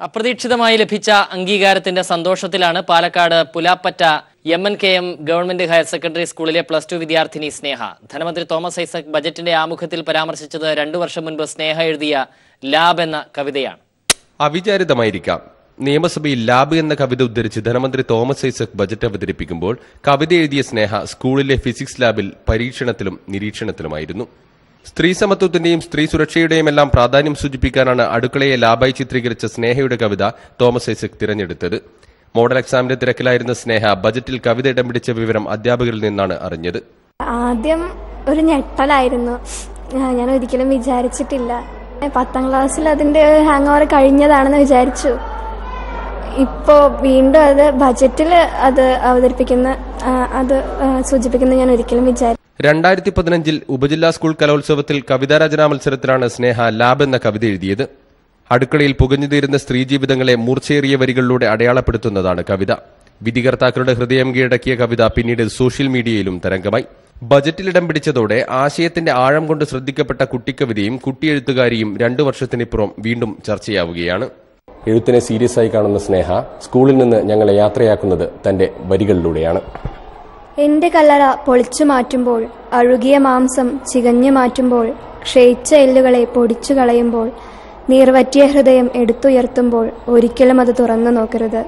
അപ്രതീക്ഷിതമായി ലഭിച്ച അംഗീകാരത്തിന്റെ സന്തോഷത്തിലാണ് Palakkad Pulappatta M N K M government higher secondary സ്കൂളിലെ പ്ലസ് ടു വിദ്യാർത്ഥിനി സ്നേഹ. ധനമന്ത്രി തോമസ് ഐസക് ബജറ്റിന്റെ ആമുഖത്തിൽ പരാമർശിച്ചത് രണ്ടു വർഷം മുൻപ് സ്നേഹ എഴുതിയ ലാബ് എന്ന കവിതയാണ്. അവിചാരിതമായിരിക്കാം. നിയമസഭയിൽ ലാബ് എന്ന കവിത ഉദ്ധരിച്ച് ധനമന്ത്രി തോമസ് ഐസക് ബജറ്റ് അവതരിപ്പിക്കുമ്പോൾ കവിത എഴുതിയ സ്നേഹ സ്കൂളിലെ ഫിസിക്സ് ലാബിൽ പരീക്ഷണത്തിലും നിരീക്ഷണത്തിലുമായിരുന്നു. സ്ത്രീ സമത്വത്തിന്റെയും സ്ത്രീ സുരക്ഷയുടെയും എല്ലാം പ്രാധാന്യം സൂചിപ്പിക്കാനാണ് അടുക്കളയെ ലാബായി ചിത്രീകരിച്ച സ്നേഹയുടെ കവിത തോമസ് ഐസക് തിരഞ്ഞെടുത്തത്. മോഡൽ എക്സാമിന്റെ തിരക്കിലായിരുന്ന സ്നേഹ ബജറ്റിൽ കവിത ഇടം പിടിച്ച വിവരം അധ്യാപകരിൽ നിന്നാണ് അറിഞ്ഞത്. ആദ്യം ഒരു ഞെട്ടലായിരുന്നു. ഞാൻ ഒരിക്കലും വിചാരിച്ചിട്ടില്ല. പത്താം ക്ലാസ്സിൽ അതിന്റെ ഹാങ് ഓവർ കഴിഞ്ഞതാണെന്ന് വിചാരിച്ചു. ഇപ്പോ വീണ്ടും അത് ബജറ്റിൽ അത് അവതരിപ്പിക്കുന്ന അത് സൂചിപ്പിക്കുന്ന ഞാൻ ഒരിക്കലും വിചാരിച്ചു രണ്ടായിരത്തി പതിനഞ്ചിൽ ഉപജില്ലാ സ്കൂൾ കലോത്സവത്തിൽ കവിതാരചനാ മത്സരത്തിലാണ് സ്നേഹ ലാബ് എന്ന കവിത എഴുതിയത്. അടുക്കളയിൽ പുകഞ്ഞുതീരുന്ന സ്ത്രീ ജീവിതങ്ങളെ മൂർച്ചയേറിയ വരികളിലൂടെ അടയാളപ്പെടുത്തുന്നതാണ് കവിത. വിധികർത്താക്കളുടെ ഹൃദയം കീഴടക്കിയ കവിത പിന്നീട് സോഷ്യൽ മീഡിയയിലും തരംഗമായി. ബജറ്റിൽ ഇടം പിടിച്ചതോടെ ആശയത്തിന്റെ ആഴം കൊണ്ട് ശ്രദ്ധിക്കപ്പെട്ട കുട്ടിക്കവിതയും കുട്ടിയെഴുത്തുകാരിയും രണ്ടു വർഷത്തിനിപ്പുറം വീണ്ടും ചർച്ചയാവുകയാണ്. എഴുത്തിനെ സീരിയസ് ആയി കാണുന്ന സ്നേഹ സ്കൂളിൽ നിന്ന് ഞങ്ങളെ യാത്രയാക്കുന്നത് തന്റെ വരികളിലൂടെയാണ്. എന്റെ കല്ലറ പൊളിച്ചു മാറ്റുമ്പോൾ അഴുകിയ മാംസം ചികഞ്ഞു മാറ്റുമ്പോൾ ക്ഷയിച്ച എല്ലുകളെ പൊടിച്ചു കളയുമ്പോൾ നീർവറ്റിയ ഹൃദയം എടുത്തുയർത്തുമ്പോൾ ഒരിക്കലും അത് തുറന്നു നോക്കരുത്.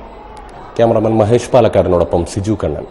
ക്യാമറമാൻ മഹേഷ് പാലക്കാടിനോടൊപ്പം സിജു കണ്ണൻ.